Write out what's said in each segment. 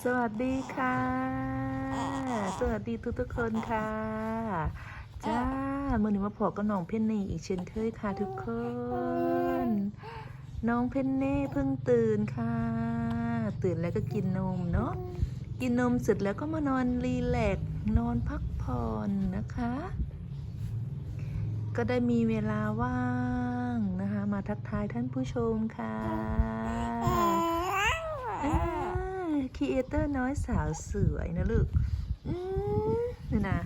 สวัสดีค่ะ สวัสดีทุกทุกคนค่ะ จ้ามื่อนี้มาพอกับน้องเพนนี่อีกเช่นเคยค่ะทุกคน น้องเพนเน่เพิ่งตื่นค่ะ ตื่นแล้วก็กินนมเนาะ กินนมเสร็จแล้วก็มานอนรีแลกซ์นอนพักผ่อนนะคะ ก็ได้มีเวลาว่างนะคะ มาทักทายท่านผู้ชมค่ะ รีเอเตอร์น้อยสาวสวยนะลูกอืมนี่นะ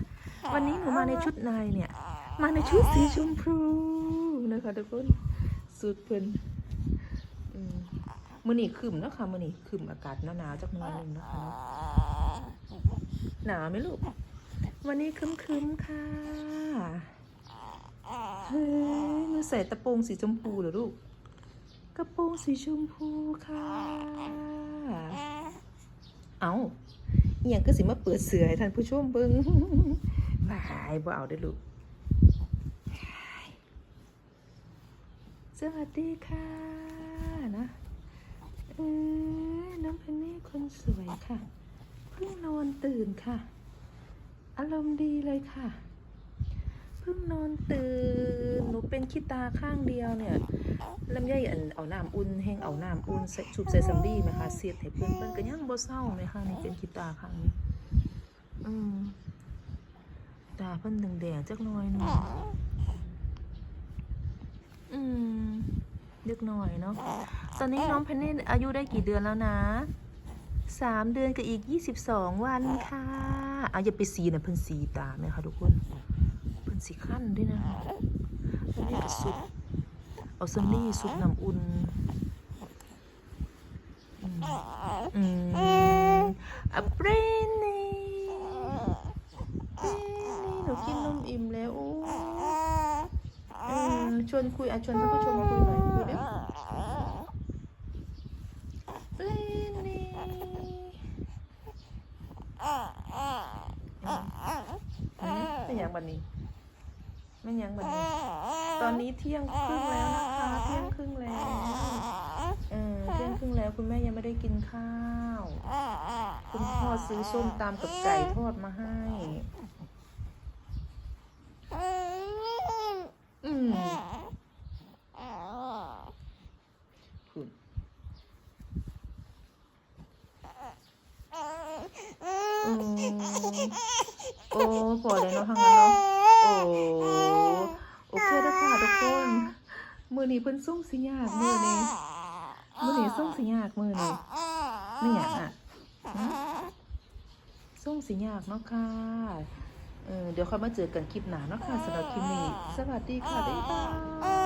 วันนี้หนูมาในชุดนายเนี่ย มาในชุดสีชมพูนะคะทุกคนสุดเพิ่นมือนี่ขึ้มเนาะค่ะมือนี่ขึ้มอากาศหนาวๆจักหน่อยนึงนะคะหนาวไหมลูก วันนี้ครึ้มๆค่ะเฮ้ยหนูใส่ตะโปรงสีชมพูเหรอลูก กระโปรงสีชมพูค่ะ เอาอหยังก็สิมาเปิดเสือให้ท่านผู้ชมเบิงบายบ่เอาได้ลูกสวัสดีค่ะนะเออน้องเพนนี่คนสวยค่ะ เพิ่งนอนตื่นค่ะ อารมณ์ดีเลยค่ะ พิ่งนอนตื่น หนูเป็นขี้ตาข้างเดียวเนี่ยลำไยอันเอาน้ำอุ่นแห้งเอาน้ำอุ่นใส่ชุบใส่สำลีไหมคะเสียดให้เพื่อนเพื่อนก็ยังบ่เศร้าไหมคะนี่เป็นขี้ตาข้างนี้อืมตาเพิ่นแดงๆจักหน่อยหนึงอืมเล็กหน่อยเนาะตอนนี้น้องเพนนี่อายุได้กี่เดือนแล้วนะ สามเดือนกับอีกยี่สิบสองวันค่ะเอาอย่าไปสีนะเพิ่นสีตาไหมคะทุกคนเพิ่นสีขั้นด้วยนะแล้วนี่ก็สุด เอาซันนี่สุดน้ำอุ่นอืมอืมอะเรนนี่เบรนนี่หนูกินนมอิ่มแล้วโอ้ชวนคุยอะชวนท่านผู้ชมคุยหน่อยคุยเด้อเบรนนี่อืมเป็นอ ย่างบันนี้ไม่ยังบันนี้ ตอนนี้เที่ยงครึ่งแล้วนะคะเที่ยงครึ่งแล้วเออเที่ยงครึ่งแล้วคุณแม่ยังไม่ได้กินข้าว คุณพ่อซื้อส้มตำกับไก่ทอดมาให้อืมคุณอืม โอ้พอเลยเนาะทางนั้นเนาะโอ้โอเคแล้วค่ะทุกคนมือนี้เพิ่นส่งสิยากมือนี้มือนี้ส่งสิยากมือนี้ไม่อยากอะหึส่งสิยากเนาะค่ะเออเดี๋ยวค่อยมาเจอกันคลิปหน้าเนาะค่ะสำหรับคลิปนี้สวัสดีค่ะบ๊ายบาย